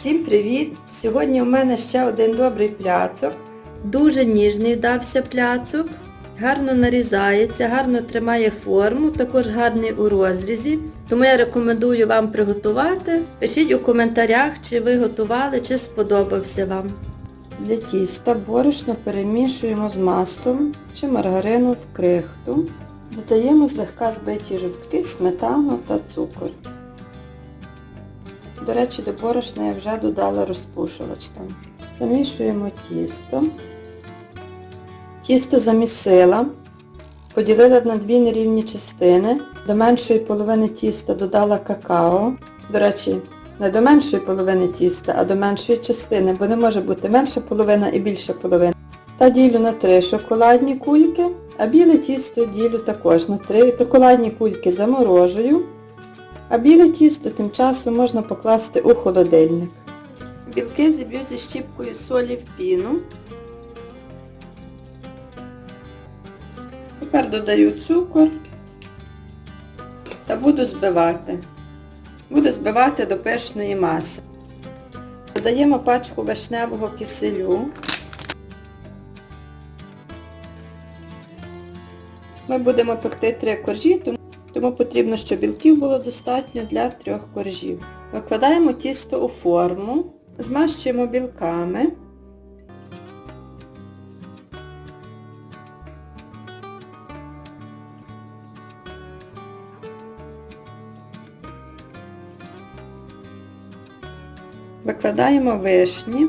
Всім привіт! Сьогодні у мене ще один добрий пляцок. Дуже ніжний дався пляцок. Гарно нарізається, гарно тримає форму, також гарний у розрізі. Тому я рекомендую вам приготувати. Пишіть у коментарях, чи ви готували, чи сподобався вам. Для тіста борошно перемішуємо з маслом чи маргарину в крихту. Додаємо злегка збиті жовтки, сметану та цукор. До речі, до борошна я вже додала розпушувач там. Замішуємо тісто. Тісто замісила, поділила на дві нерівні частини. До меншої половини тіста додала какао. До речі, не до меншої половини тіста, а до меншої частини, бо не може бути менша половина і більша половина. Та ділю на три шоколадні кульки, а біле тісто ділю також на три шоколадні кульки заморожую. А біле тісто тим часом можна покласти у холодильник. Білки зіб'ю зі щіпкою солі в піну. Тепер додаю цукор та буду збивати. Буду збивати до пишної маси. Додаємо пачку вишневого киселю. Ми будемо пекти три коржі, тому тому потрібно, щоб білків було достатньо для трьох коржів. Викладаємо тісто у форму, змащуємо білками. Викладаємо вишні.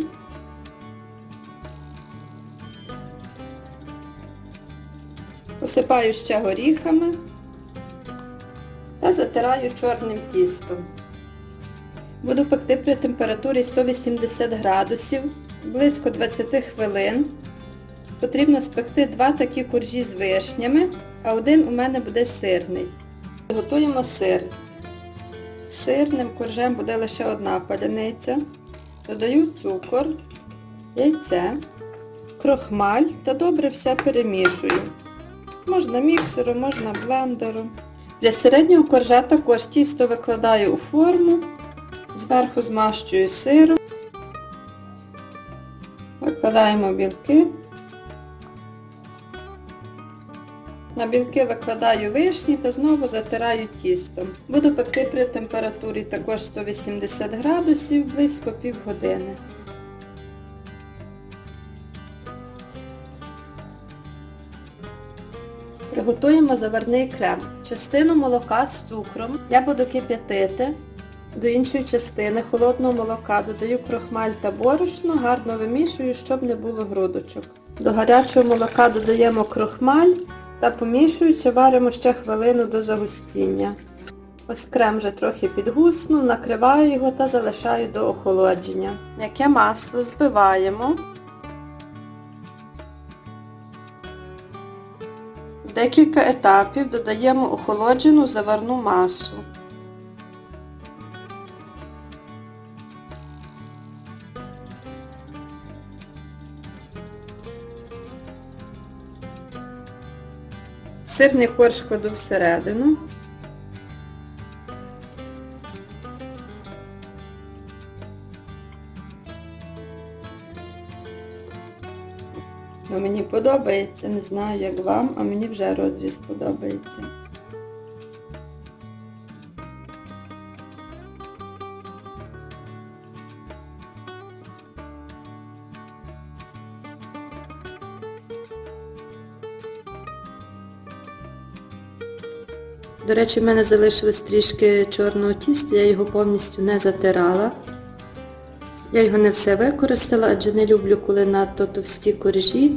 Посипаю ще горіхами та затираю чорним тістом. Буду пекти при температурі 180 градусів близько 20 хвилин. Потрібно спекти два такі коржі з вишнями, а один у мене буде сирний. Готуємо сир. Сирним коржем буде лише одна паляниця. Додаю цукор, яйце, крохмаль та добре все перемішую. Можна міксером, можна блендером. Для середнього коржа також тісто викладаю у форму, зверху змащую сиром, викладаємо білки. На білки викладаю вишні та знову затираю тістом. Буду пекти при температурі також 180 градусів близько півгодини. Приготуємо заварний крем. Частину молока з цукром я буду кип'ятити. До іншої частини холодного молока додаю крохмаль та борошно, гарно вимішую, щоб не було грудочок. До гарячого молока додаємо крохмаль та помішуючи варимо ще хвилину до загустіння. Ось крем вже трохи підгуснув, накриваю його та залишаю до охолодження. М'яке масло збиваємо. Декілька етапів додаємо охолоджену заварну масу. Сирний корж кладу всередину. Ну, мені подобається, не знаю як вам, а мені вже розріз подобається. До речі, в мене залишилось трішки чорного тіста, я його повністю не затирала. Я його не все використала, адже не люблю, коли надто товсті коржі.